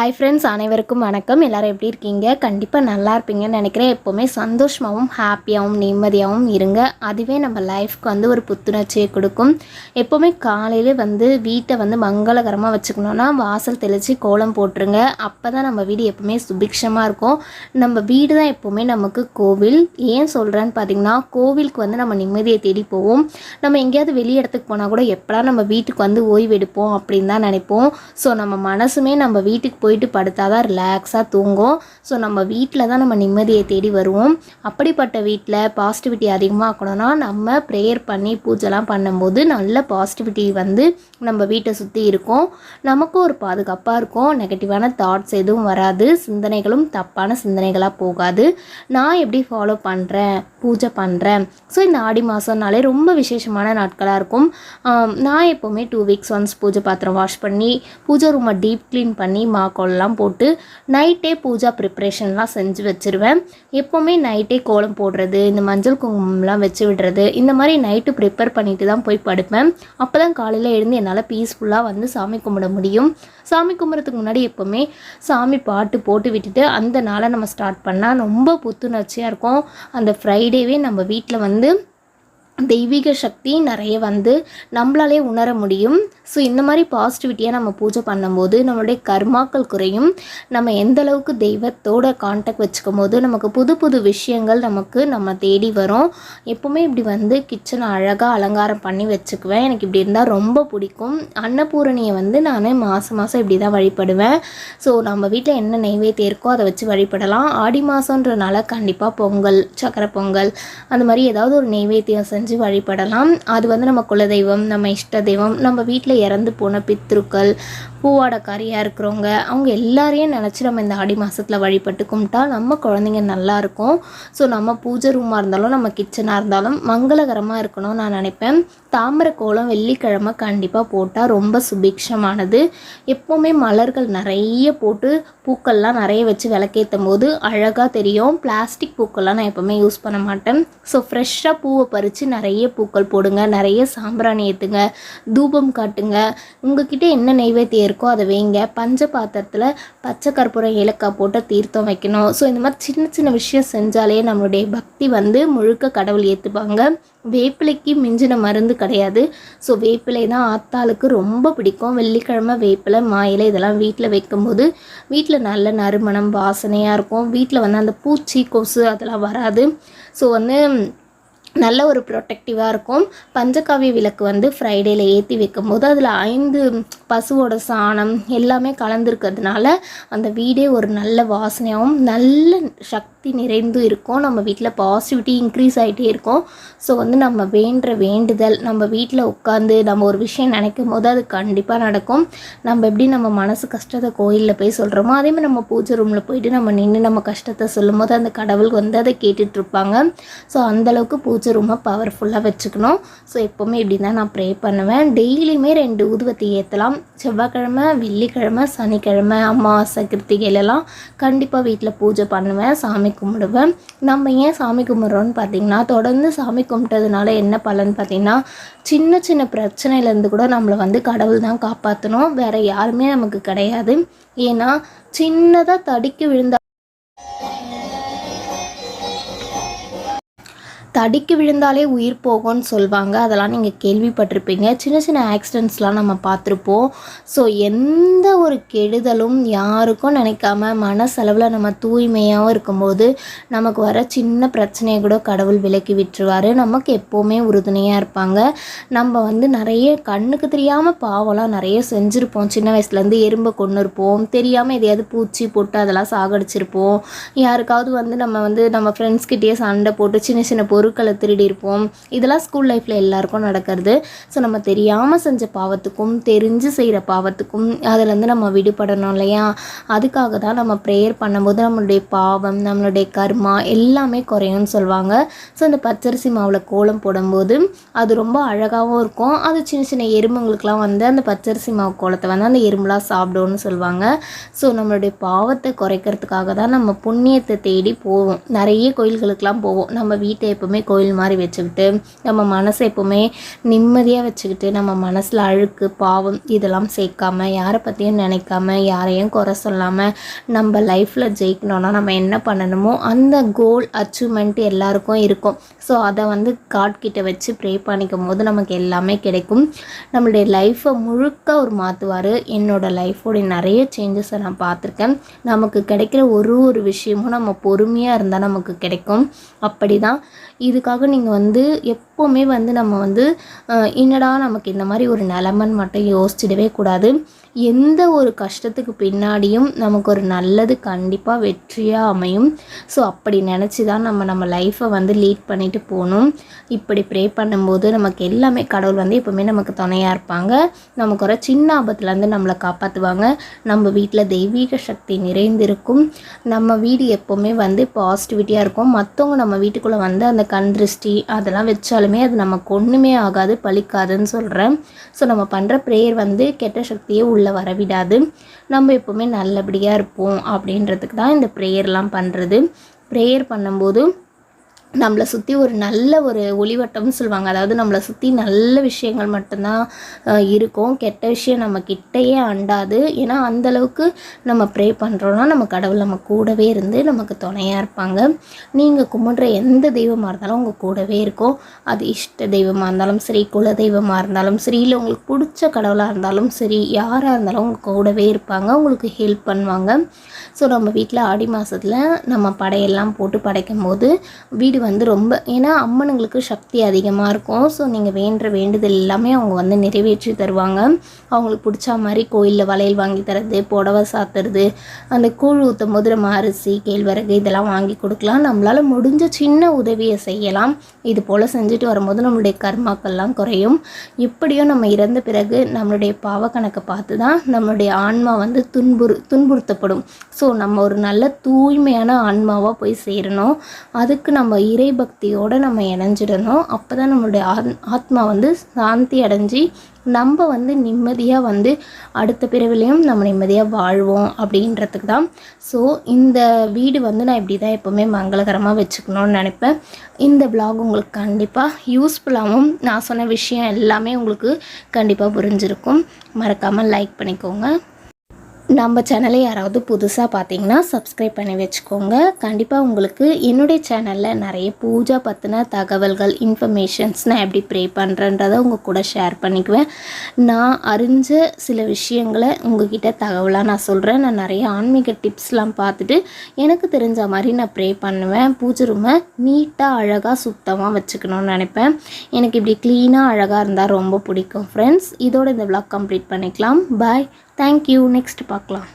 Hi friends அனைவருக்கும் வணக்கம். எல்லோரும் எப்படி இருக்கீங்க? கண்டிப்பாக நல்லா இருப்பீங்கன்னு நினைக்கிறேன். எப்போவுமே சந்தோஷமாகவும் ஹாப்பியாகவும் நிம்மதியாகவும் இருங்க. அதுவே நம்ம லைஃப்க்கு வந்து ஒரு புத்துணர்ச்சியை கொடுக்கும். எப்போவுமே காலையில் வந்து வீட்டை வந்து மங்களகரமாக வச்சுக்கணுன்னா வாசல் தெளித்து கோலம் போட்டுருங்க. அப்போ தான் நம்ம வீடு எப்போவுமே சுபிக்ஷமாக இருக்கும். நம்ம வீடு தான் எப்போவுமே நமக்கு கோவில். ஏன் சொல்கிறேன்னு பார்த்தீங்கன்னா கோவிலுக்கு வந்து நம்ம நிம்மதியை தேடி போவோம். நம்ம எங்கேயாவது வெளி இடத்துக்கு போனால் கூட எப்படா நம்ம வீட்டுக்கு வந்து ஓய்வு எடுப்போம் அப்படின்னு தான் நினைப்போம். ஸோ நம்ம மனசுமே நம்ம வீட்டுக்கு போயிட்டு படுத்தா தான் ரிலாக்ஸாக தூங்கும். ஸோ நம்ம வீட்டில் தான் நம்ம நிம்மதியை தேடி வருவோம். அப்படிப்பட்ட வீட்டில் பாசிட்டிவிட்டி அதிகமாக்கணும்னா நம்ம ப்ரேயர் பண்ணி பூஜைலாம் பண்ணும்போது நல்ல பாசிட்டிவிட்டி வந்து நம்ம வீட்டை சுற்றி இருக்கும். நமக்கும் ஒரு பாதுகாப்பாக இருக்கும். நெகட்டிவான தாட்ஸ் எதுவும் வராது. சிந்தனைகளும் தப்பான சிந்தனைகளாக போகாது. நான் எப்படி ஃபாலோ பண்ணுறேன் பூஜை பண்ணுறேன் ஸோ இந்த ஆடி மாதம்னாலே ரொம்ப விசேஷமான நாட்களாக இருக்கும். நான் எப்போவுமே டூ வீக்ஸ் ஒன்ஸ் பூஜை பாத்திரம் வாஷ் பண்ணி பூஜை ரூமை டீப் க்ளீன் பண்ணி கோலம்லாம் போட்டு நைட்டே பூஜா ப்ரிப்ரேஷன்லாம் செஞ்சு வச்சுருவேன். எப்போவுமே நைட்டே கோலம் போடுறது இந்த மஞ்சள் குங்குமம்லாம் வச்சு விடுறது இந்த மாதிரி நைட்டு ப்ரிப்பேர் பண்ணிட்டு தான் போய் படுப்பேன். அப்போ தான் காலையில் எழுந்து என்னால் பீஸ்ஃபுல்லாக வந்து சாமி கும்பிட முடியும். சாமி கும்பிட்றதுக்கு முன்னாடி எப்போவுமே சாமி பாட்டு போட்டு விட்டுட்டு அந்த நாளை நம்ம ஸ்டார்ட் பண்ணால் ரொம்ப புத்துணர்ச்சியாக இருக்கும். அந்த ஃப்ரைடேவே நம்ம வீட்டில் வந்து தெய்வீக சக்தி நிறைய வந்து நம்மளாலே உணர முடியும். ஸோ இந்த மாதிரி பாசிட்டிவிட்டியாக நம்ம பூஜை பண்ணும்போது நம்மளுடைய கர்மாக்கள் குறையும். நம்ம எந்த அளவுக்கு தெய்வத்தோட காண்டாக்ட் வச்சுக்கும் போது நமக்கு புது புது விஷயங்கள் நமக்கு நம்ம தேடி வரும். எப்போவுமே இப்படி வந்து கிச்சனை அழகாக அலங்காரம் பண்ணி வச்சுக்குவேன். எனக்கு இப்படி இருந்தால் ரொம்ப பிடிக்கும். அன்னபூரணியை வந்து நான் மாதம் மாதம் இப்படி தான் வழிபடுவேன். ஸோ நம்ம வீட்டில் என்ன நெய்வேத்தியம் இருக்கோ அதை வச்சு வழிபடலாம். ஆடி மாதன்றனால கண்டிப்பாக பொங்கல் சக்கரை பொங்கல் அந்த மாதிரி ஏதாவது ஒரு நெய்வேத்தியம் செஞ்சு வழிபடலாம். அது வந்து நம்ம குலதெய்வம் நம்ம இஷ்ட தெய்வம் நம்ம வீட்டில் இறந்து போன பித்ருக்கள் பூவாடக்காரியாக இருக்கிறவங்க அவங்க எல்லாரையும் நினச்சி நம்ம இந்த ஆடி மாதத்தில் வழிபட்டு கும்பிட்டா நம்ம குழந்தைங்க நல்லா இருக்கும். ஸோ நம்ம பூஜை ரூமாக இருந்தாலும் நம்ம கிச்சனாக இருந்தாலும் மங்களகரமாக இருக்கணும்னு நான் நினைப்பேன். தாமரை கோலம் வெள்ளிக்கிழமை கண்டிப்பாக போட்டால் ரொம்ப சுபிக்ஷமானது. எப்போவுமே மலர்கள் நிறைய போட்டு பூக்கள்லாம் நிறைய வச்சு விளக்கேற்றும் போது அழகாக தெரியும். பிளாஸ்டிக் பூக்கள்லாம் நான் எப்போவுமே யூஸ் பண்ண மாட்டேன். ஸோ ஃப்ரெஷ்ஷாக பூவை பறித்து நிறைய பூக்கள் போடுங்க நிறைய சாம்பிராணி ஏற்றுங்க தூபம் காட்டுங்க. உங்ககிட்ட என்ன நெய்வேத்தியம் இருக்கோ அதை வைங்க. பஞ்ச பாத்திரத்தில் பச்சை கற்பூரம் ஏலக்காய் போட்டு தீர்த்தம் வைக்கணும். ஸோ இந்த மாதிரி சின்ன சின்ன விஷயம் செஞ்சாலே நம்மளுடைய பக்தி வந்து முழுக்க கடவுள் ஏற்றுப்பாங்க வேப்பிலைக்கு மிஞ்சின மருந்து கிடையாது. ஸோ வேப்பிலை தான் ஆத்தாளுக்கு ரொம்ப பிடிக்கும். வெள்ளிக்கிழமை வேப்பிலை மாயிலை இதெல்லாம் வீட்டில் வைக்கும்போது வீட்டில் நல்ல நறுமணம் வாசனையாக இருக்கும். வீட்டில் வந்து அந்த பூச்சி கொசு அதெல்லாம் வராது. ஸோ வந்து நல்ல ஒரு ப்ரொட்டக்டிவாக இருக்கும். பஞ்சகாவிய விளக்கு வந்து ஃப்ரைடேயில் ஏற்றி வைக்கும்போது அதில் ஐந்து பசுவோட சாணம் எல்லாமே கலந்துருக்கிறதுனால அந்த வீடே ஒரு நல்ல வாசனையாகவும் நல்ல சக்தி நிறைந்து இருக்கும். நம்ம வீட்டில் பாசிட்டிவிட்டி இன்க்ரீஸ் ஆகிட்டே இருக்கும். ஸோ வந்து நம்ம வேண்டுற வேண்டுதல் நம்ம வீட்டில் உட்காந்து நம்ம ஒரு விஷயம் நினைக்கும் போது அது கண்டிப்பாக நடக்கும். நம்ம எப்படி நம்ம மனசு கஷ்டத்தை கோயிலில் போய் சொல்கிறோமோ அதே மாதிரி நம்ம பூஜை ரூமில் போயிட்டு நம்ம நின்று நம்ம கஷ்டத்தை சொல்லும்போது அந்த கடவுள் வந்து அதை கேட்டுட்ருப்பாங்க. ஸோ அந்தளவுக்கு பூஜை ரூமை பவர்ஃபுல்லாக வச்சுக்கணும். ஸோ எப்போவுமே இப்படி தான் நான் ப்ரே பண்ணுவேன். டெய்லியுமே ரெண்டு ஊதுவத்தி ஏற்றலாம் செவ்வாய்க்கிழமை வெள்ளிக்கிழமை சனிக்கிழமை அமாவாசை கிருத்திகையிலலாம் கண்டிப்பாக வீட்டில் பூஜை பண்ணுவேன். சாமி கும்பிடுவேன். நம்ம ஏன் சாமி கும்பிட்றோன்னு பார்த்தீங்கன்னா தொடர்ந்து சாமி கும்பிட்டதுனால என்ன பலன் பார்த்தீங்கன்னா சின்ன சின்ன பிரச்சனையிலேருந்து கூட நம்மளை வந்து கடவுள் தான் காப்பாற்றணும் வேறு யாருமே நமக்கு கிடையாது. ஏன்னா சின்னதாக தடிக்க விழுந்த தடிக்கு விழுந்தாலே உயிர் போகும்னு சொல்லுவாங்க அதெல்லாம் நீங்கள் கேள்விப்பட்டிருப்பீங்க. சின்ன சின்ன ஆக்சிடெண்ட்ஸ்லாம் நம்ம பார்த்துருப்போம். ஸோ எந்த ஒரு கெடுதலும் யாருக்கும் நினைக்காம மனசளவில் நம்ம தூய்மையாகவும் இருக்கும்போது நமக்கு வர சின்ன பிரச்சனையை கூட கடவுள் விலக்கி விட்டுருவார். நமக்கு எப்போவுமே உறுதுணையாக இருப்பாங்க. நம்ம வந்து நிறைய கண்ணுக்கு தெரியாமல் பாவம்லாம் நிறைய செஞ்சுருப்போம். சின்ன வயசுலேருந்து எறும்பை கொண்டு இருப்போம். தெரியாமல் எதையாவது பூச்சி போட்டு அதெல்லாம் சாகடிச்சிருப்போம். யாருக்காவது வந்து நம்ம வந்து நம்ம ஃப்ரெண்ட்ஸ்கிட்டேயே சண்டை போட்டு சின்ன சின்ன பொருட்களை திருடியிருப்போம். இதெல்லாம் ஸ்கூல் லைஃப்பில் எல்லாருக்கும் நடக்கிறது. ஸோ நம்ம தெரியாமல் செஞ்ச பாவத்துக்கும் தெரிஞ்சு செய்கிற பாவத்துக்கும் அதுலேருந்து நம்ம விடுபடணும் இல்லையா? அதுக்காக தான் நம்ம ப்ரேயர் பண்ணும்போது நம்மளுடைய பாவம் நம்மளுடைய கர்மா எல்லாமே குறையும்னு சொல்லுவாங்க. ஸோ இந்த பச்சரிசி மாவில் கோலம் போடும்போது அது ரொம்ப அழகாகவும் இருக்கும். அது சின்ன சின்ன எறும்புங்களுக்குலாம் வந்து அந்த பச்சரிசி மாவு கோலத்தை வந்து அந்த எறும்புலாம் சாப்பிடும்னு சொல்லுவாங்க. ஸோ நம்மளுடைய பாவத்தை குறைக்கிறதுக்காக தான் நம்ம புண்ணியத்தை தேடி போவோம். நிறைய கோயில்களுக்கெல்லாம் போவோம். நம்ம வீட்டை இப்போ எப்போவுமே கோயில் மாதிரி வச்சுக்கிட்டு நம்ம மனசை எப்போவுமே நிம்மதியாக வச்சுக்கிட்டு நம்ம மனசில் அழுக்கு பாவம் இதெல்லாம் சேர்க்காம யாரை பற்றியும் நினைக்காம யாரையும் குறை சொல்லாமல் நம்ம லைஃப்பில் ஜெயிக்கணும்னா நம்ம என்ன பண்ணணுமோ அந்த கோல் அச்சீவ்மெண்ட் எல்லாருக்கும் இருக்கும். ஸோ அதை வந்து காட்கிட்ட வச்சு ப்ரே பண்ணிக்கும் போது நமக்கு எல்லாமே கிடைக்கும். நம்மளுடைய லைஃப்பை முழுக்க அவர் மாற்றுவார் என்னோடய லைஃபோடைய நிறைய சேஞ்சஸை நான் பார்த்துருக்கேன். நமக்கு கிடைக்கிற ஒரு ஒரு விஷயமும் நம்ம பொறுமையாக இருந்தால் நமக்கு கிடைக்கும். அப்படி தான் இதுக்காக நீங்கள் வந்து எப் எப்போவுமே வந்து நம்ம வந்து என்னடா நமக்கு இந்த மாதிரி ஒரு நிலமன்னு மட்டும் யோசிச்சிடவே கூடாது. எந்த ஒரு கஷ்டத்துக்கு பின்னாடியும் நமக்கு ஒரு நல்லது கண்டிப்பாக வெற்றியாக அமையும். ஸோ அப்படி நினச்சி தான் நம்ம நம்ம லைஃப்பை வந்து லீட் பண்ணிட்டு போகணும். இப்படி ப்ரே பண்ணும்போது நமக்கு எல்லாமே கடவுள் வந்து எப்போவுமே நமக்கு துணையாக இருப்பாங்க. நமக்கு ஒரு சின்ன ஆபத்துலேருந்து நம்மளை காப்பாற்றுவாங்க நம்ம வீட்டில் தெய்வீக சக்தி நிறைந்திருக்கும். நம்ம வீடு எப்போவுமே வந்து பாசிட்டிவிட்டியாக இருக்கும். மற்றவங்க நம்ம வீட்டுக்குள்ளே வந்து அந்த கண் திருஷ்டி அதெல்லாம் வச்சாலுமே அது நமக்கு ஒன்றுமே ஆகாது பலிக்காதுன்னு சொல்கிறேன் ஸோ நம்ம பண்ணுற ப்ரேயர் வந்து கெட்ட சக்தியே உள்ளே வரவிடாது. நம்ம எப்போவுமே நல்லபடியாக இருப்போம் அப்படின்றதுக்கு தான் இந்த ப்ரேயர்லாம் பண்ணுறது ப்ரேயர் பண்ணும்போது நம்மளை சுற்றி ஒரு நல்ல ஒரு ஒளிவட்டம்னு சொல்லுவாங்க. அதாவது நம்மளை சுற்றி நல்ல விஷயங்கள் மட்டும்தான் இருக்கும். கெட்ட விஷயம் நம்ம கிட்டேயே அண்டாது. ஏன்னா அந்தளவுக்கு நம்ம ப்ரே பண்ணுறோன்னா நம்ம கடவுள் நம்ம கூடவே இருந்து நமக்கு துணையாக இருப்பாங்க. நீங்கள் கும்பிட்ற எந்த தெய்வமாக இருந்தாலும் உங்கள் கூடவே இருக்கும். அது இஷ்ட தெய்வமாக இருந்தாலும் சரி குல தெய்வமாக இருந்தாலும் சரி இல்லை உங்களுக்கு பிடிச்ச கடவுளாக இருந்தாலும் சரி யாராக இருந்தாலும் உங்கள் கூடவே இருப்பாங்க. உங்களுக்கு ஹெல்ப் பண்ணுவாங்க. ஸோ நம்ம வீட்டில் ஆடி மாதத்தில் நம்ம படையெல்லாம் போட்டு படைக்கும் போது வீடு வந்து ரொம்ப ஏன்னா அம்மனுங்களுக்கு சக்தி அதிகமாக இருக்கும். ஸோ நீங்கள் வேண்டுற வேண்டுதல் எல்லாமே அவங்க வந்து நிறைவேற்றி தருவாங்க. அவங்களுக்கு பிடிச்ச மாதிரி கோயிலில் வளையல் வாங்கி தரது புடவை சாத்துறது அந்த கூழ் ஊற்றும் போது நம்ம அரிசி கேழ்வரகு இதெல்லாம் வாங்கி கொடுக்கலாம். நம்மளால் முடிஞ்ச சின்ன உதவியை செய்யலாம். இது போல் செஞ்சுட்டு வரும்போது நம்மளுடைய கர்மாக்கள்லாம் குறையும். எப்படியும் நம்ம இறந்த பிறகு நம்மளுடைய பாவ கணக்கை பார்த்து தான் நம்மளுடைய ஆன்மா வந்து துன்புறு துன்புறுத்தப்படும். ஸோ நம்ம ஒரு நல்ல தூய்மையான ஆன்மாவாக போய் சேரணும். அதுக்கு நம்ம இறை பக்தியோடு நம்ம இணைஞ்சிடணும். அப்போ தான் நம்மளுடைய ஆத் ஆத்மா வந்து சாந்தி அடைஞ்சு நம்ம வந்து நிம்மதியாக வந்து அடுத்த பிறவிலையும் நம்ம நிம்மதியாக வாழ்வோம் அப்படின்றதுக்கு தான். ஸோ இந்த வீடு வந்து நான் இப்படி தான் எப்போவுமே மங்களகரமாக வச்சுக்கணும்னு நினைப்பேன். இந்த vlog உங்களுக்கு கண்டிப்பாக யூஸ்ஃபுல்லாகவும் நான் சொன்ன விஷயம் எல்லாமே உங்களுக்கு கண்டிப்பாக புரிஞ்சிருக்கும். மறக்காமல் லைக் பண்ணிக்கோங்க. நம்ம சேனலை யாராவது புதுசாக பார்த்தீங்கன்னா சப்ஸ்கிரைப் பண்ணி வச்சுக்கோங்க. கண்டிப்பாக உங்களுக்கு என்னுடைய சேனலில் நிறைய பூஜா பற்றின தகவல்கள் இன்ஃபர்மேஷன்ஸ் நான் எப்படி ப்ரே பண்ணுறன்றதை உங்கள் கூட ஷேர் பண்ணிக்குவேன். நான் அறிஞ்ச சில விஷயங்களை உங்ககிட்ட தகவலாக நான் சொல்கிறேன் நான் நிறைய ஆன்மீக டிப்ஸ்லாம் பார்த்துட்டு எனக்கு தெரிஞ்ச மாதிரி நான் ப்ரே பண்ணுவேன். பூஜை ரூமை நீட்டாக அழகாக சுத்தமாக வச்சுக்கணும்னு நினைப்பேன். எனக்கு இப்படி க்ளீனாக அழகாக இருந்தால் ரொம்ப பிடிக்கும் ஃப்ரெண்ட்ஸ் இதோட இந்த விளாக் கம்ப்ளீட் பண்ணிக்கலாம். Bye thank you. நெக்ஸ்ட் பார்க்கலாம்.